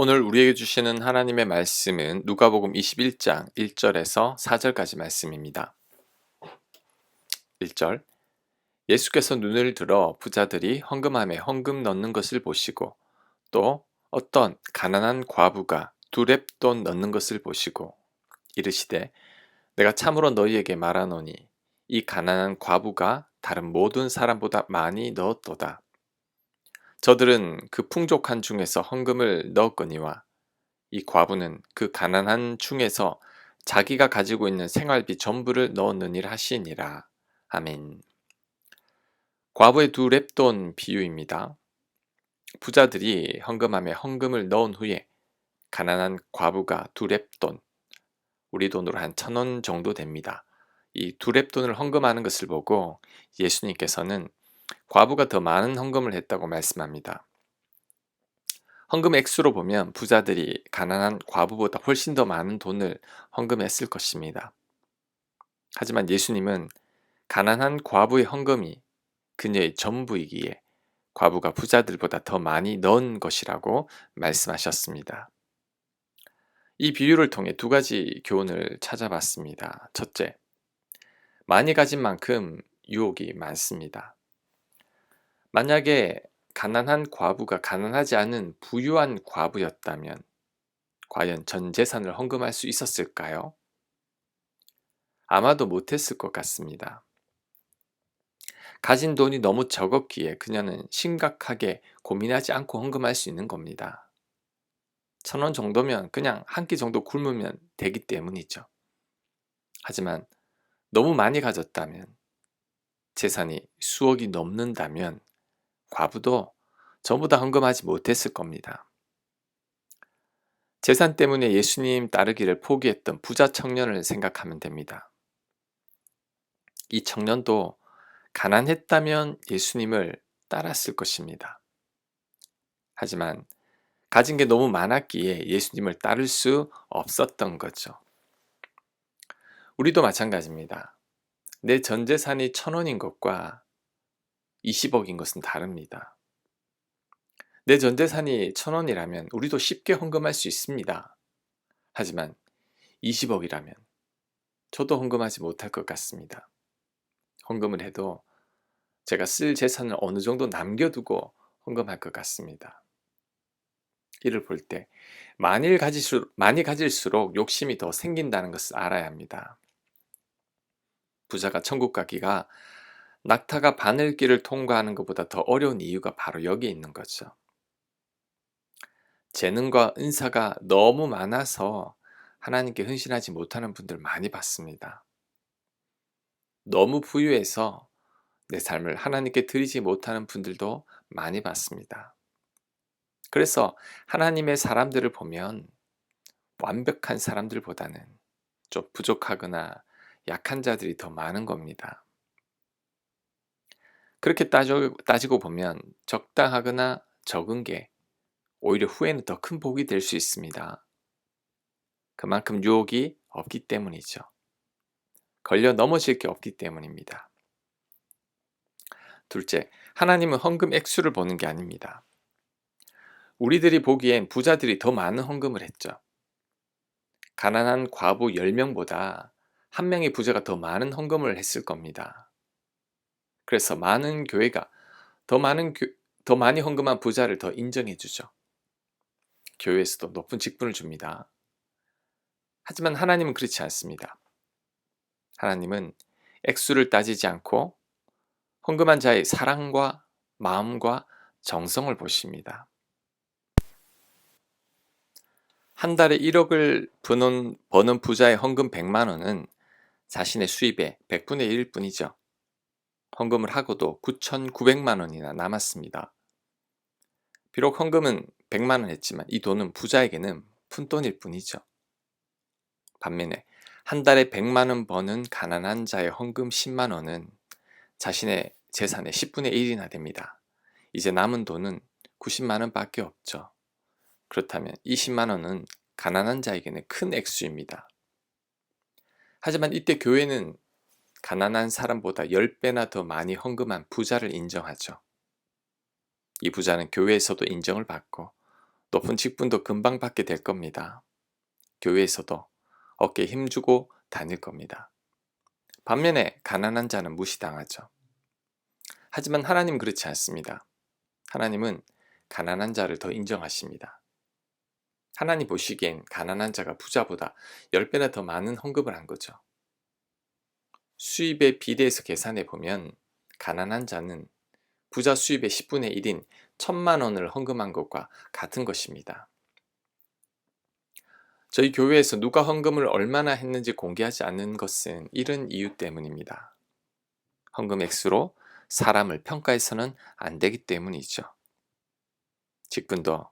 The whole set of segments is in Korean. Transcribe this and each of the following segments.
오늘 우리에게 주시는 하나님의 말씀은 누가복음 21장 1절에서 4절까지 말씀입니다. 1절 예수께서 눈을 들어 부자들이 헌금함에 헌금 넣는 것을 보시고 또 어떤 가난한 과부가 두 랩돈 넣는 것을 보시고 이르시되 내가 참으로 너희에게 말하노니 이 가난한 과부가 다른 모든 사람보다 많이 넣었도다. 저들은 그 풍족한 중에서 헌금을 넣었거니와 이 과부는 그 가난한 중에서 자기가 가지고 있는 생활비 전부를 넣었느니라 하시니라. 아멘. 과부의 두 랩돈 비유입니다. 부자들이 헌금함에 헌금을 넣은 후에 가난한 과부가 두 랩돈, 우리 돈으로 한 천 원 정도 됩니다. 이 두 랩돈을 헌금하는 것을 보고 예수님께서는 과부가 더 많은 헌금을 했다고 말씀합니다. 헌금 액수로 보면 부자들이 가난한 과부보다 훨씬 더 많은 돈을 헌금했을 것입니다. 하지만 예수님은 가난한 과부의 헌금이 그녀의 전부이기에 과부가 부자들보다 더 많이 넣은 것이라고 말씀하셨습니다. 이 비유를 통해 두 가지 교훈을 찾아봤습니다. 첫째, 많이 가진 만큼 유혹이 많습니다. 만약에 가난한 과부가 가난하지 않은 부유한 과부였다면 과연 전 재산을 헌금할 수 있었을까요? 아마도 못했을 것 같습니다. 가진 돈이 너무 적었기에 그녀는 심각하게 고민하지 않고 헌금할 수 있는 겁니다. 천 원 정도면 그냥 한 끼 정도 굶으면 되기 때문이죠. 하지만 너무 많이 가졌다면 재산이 수억이 넘는다면 과부도 전부 다 헌금하지 못했을 겁니다. 재산 때문에 예수님 따르기를 포기했던 부자 청년을 생각하면 됩니다. 이 청년도 가난했다면 예수님을 따랐을 것입니다. 하지만 가진 게 너무 많았기에 예수님을 따를 수 없었던 거죠. 우리도 마찬가지입니다. 내 전 재산이 천 원인 것과 20억인 것은 다릅니다. 내 전 재산이 천원이라면 우리도 쉽게 헌금할 수 있습니다. 하지만 20억이라면 저도 헌금하지 못할 것 같습니다. 헌금을 해도 제가 쓸 재산을 어느 정도 남겨두고 헌금할 것 같습니다. 이를 볼 때 많이 가질수록, 많이 가질수록 욕심이 더 생긴다는 것을 알아야 합니다. 부자가 천국 가기가 낙타가 바늘길을 통과하는 것보다 더 어려운 이유가 바로 여기에 있는 거죠. 재능과 은사가 너무 많아서 하나님께 헌신하지 못하는 분들 많이 봤습니다. 너무 부유해서 내 삶을 하나님께 드리지 못하는 분들도 많이 봤습니다. 그래서 하나님의 사람들을 보면 완벽한 사람들보다는 좀 부족하거나 약한 자들이 더 많은 겁니다. 그렇게 따져, 따지고 보면 적당하거나 적은 게 오히려 후에는 더 큰 복이 될 수 있습니다. 그만큼 유혹이 없기 때문이죠. 걸려 넘어질 게 없기 때문입니다. 둘째, 하나님은 헌금 액수를 보는 게 아닙니다. 우리들이 보기엔 부자들이 더 많은 헌금을 했죠. 가난한 과부 10명보다 한 명의 부자가 더 많은 헌금을 했을 겁니다. 그래서 많은 교회가 더 많은 교, 더 많이 헌금한 부자를 더 인정해 주죠. 교회에서도 높은 직분을 줍니다. 하지만 하나님은 그렇지 않습니다. 하나님은 액수를 따지지 않고 헌금한 자의 사랑과 마음과 정성을 보십니다. 한 달에 1억을 버는, 버는 부자의 헌금 100만 원은 자신의 수입의 100분의 1일 뿐이죠. 헌금을 하고도 9,900만 원이나 남았습니다. 비록 헌금은 100만 원 했지만 이 돈은 부자에게는 푼돈일 뿐이죠. 반면에 한 달에 100만 원 버는 가난한 자의 헌금 10만 원은 자신의 재산의 10분의 1이나 됩니다. 이제 남은 돈은 90만 원밖에 없죠. 그렇다면 20만 원은 가난한 자에게는 큰 액수입니다. 하지만 이때 교회는 가난한 사람보다 10배나 더 많이 헌금한 부자를 인정하죠. 이 부자는 교회에서도 인정을 받고 높은 직분도 금방 받게 될 겁니다. 교회에서도 어깨에 힘주고 다닐 겁니다. 반면에 가난한 자는 무시당하죠. 하지만 하나님 그렇지 않습니다. 하나님은 가난한 자를 더 인정하십니다. 하나님 보시기엔 가난한 자가 부자보다 10배나 더 많은 헌금을 한 거죠. 수입에 비례해서 계산해 보면 가난한 자는 부자 수입의 10분의 1인 천만 원을 헌금한 것과 같은 것입니다. 저희 교회에서 누가 헌금을 얼마나 했는지 공개하지 않는 것은 이런 이유 때문입니다. 헌금 액수로 사람을 평가해서는 안 되기 때문이죠. 직분도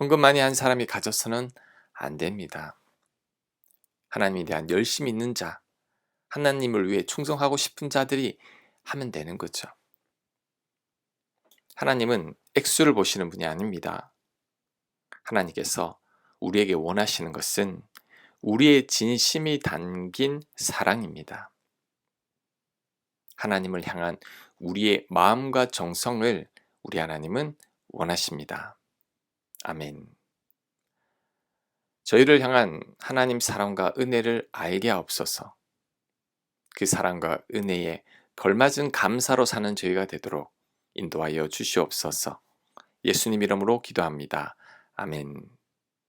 헌금 많이 한 사람이 가져서는 안 됩니다. 하나님에 대한 열심 있는 자, 하나님을 위해 충성하고 싶은 자들이 하면 되는 거죠. 하나님은 액수를 보시는 분이 아닙니다. 하나님께서 우리에게 원하시는 것은 우리의 진심이 담긴 사랑입니다. 하나님을 향한 우리의 마음과 정성을 우리 하나님은 원하십니다. 아멘. 저희를 향한 하나님 사랑과 은혜를 알게 하옵소서. 그 사랑과 은혜에 걸맞은 감사로 사는 저희가 되도록 인도하여 주시옵소서. 예수님 이름으로 기도합니다. 아멘.